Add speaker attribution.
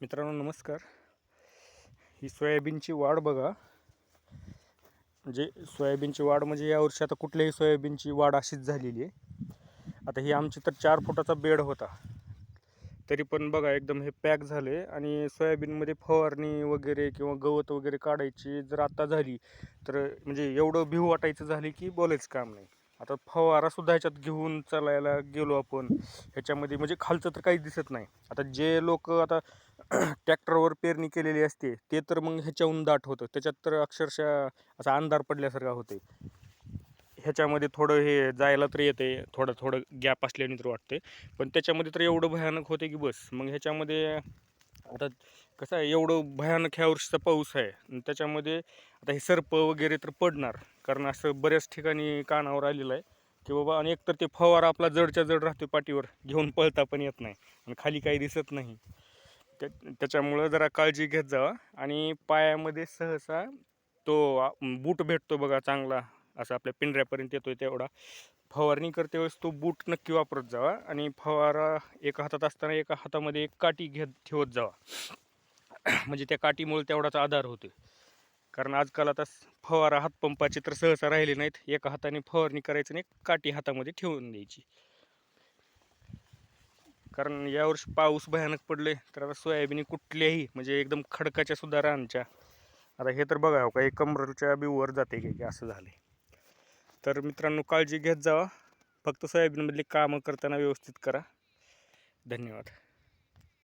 Speaker 1: मित्रांनो नमस्कार. ही सोयाबीनची वाढ बघा. म्हणजे सोयाबीनची वाढ म्हणजे यावर्षी आता कुठल्याही सोयाबीनची वाढ अशीच झालेली आहे. आता ही आमची तर चार फुटाचा बेड होता. तरी पण बघा एकदम हे पॅक झाले आणि सोयाबीनमध्ये फवारणी वगैरे किंवा गवत वगैरे काढायची जर आता झाली तर म्हणजे एवढं भिव वाटायचं झाली की बोलायचं काम नाही. आता फवारा सुद्धा ह्याच्यात घेऊन चालायला गेलो आपण ह्याच्यामध्ये म्हणजे खालचं तर काहीच दिसत नाही. आता जे लोक आता ट्रॅक्टरवर पेरणी केलेली असते ते तर मग ह्याच्याहून दाट होतं. त्याच्यात तर अक्षरशः असा अंधार पडल्यासारखा होते ह्याच्यामध्ये थोडं हे जायला तर येते थोडं थोडं गॅप असल्याने तर वाटते पण त्याच्यामध्ये तर एवढं भयानक होते की बस. मग ह्याच्यामध्ये आता कसं आहे एवढं भयानक ह्या वर्षीचा पाऊस आहे. आणि त्याच्यामध्ये आता हे सर्प वगैरे तर पडणार. कारण असं बऱ्याच ठिकाणी कानावर आलेलं आहे की बाबा आणि एकतर ते फवारा आपला जडच्या जड राहतो पाठीवर घेऊन पळता पण येत नाही आणि खाली काही दिसत नाही. त्या त्याच्यामुळं जरा काळजी घेत जावा आणि पायामध्ये सहसा तो बूट भेटतो बघा चांगला असा आपल्या पिंढऱ्यापर्यंत येतो तेवढा. फवारणी करते वेळेस तो बूट नक्की वापरत जावा आणि फवारा एका हातात असताना एका हातामध्ये एक काठी घेत ठेवत जावा. म्हणजे त्या काठीमुळे तेवढाच आधार होतो कारण आजकाल आता फवारा हातपंपाचे तर सहसा राहिले नाहीत. एका हाताने फवारणी करायचं आणि एक काठी हातामध्ये ठेवून द्यायची. कारण यावर्षी पाऊस भयानक पडले तर आता सोयाबीन कुठल्याही म्हणजे एकदम खडकाच्या सुद्धा रानच्या. आता हे तर बघा हो का हे कमरच्या बिवर जाते की असं झाले तर मित्रांनो काळजी घेत जावा. फक्त सोयाबीनमधली कामं करताना व्यवस्थित करा. धन्यवाद.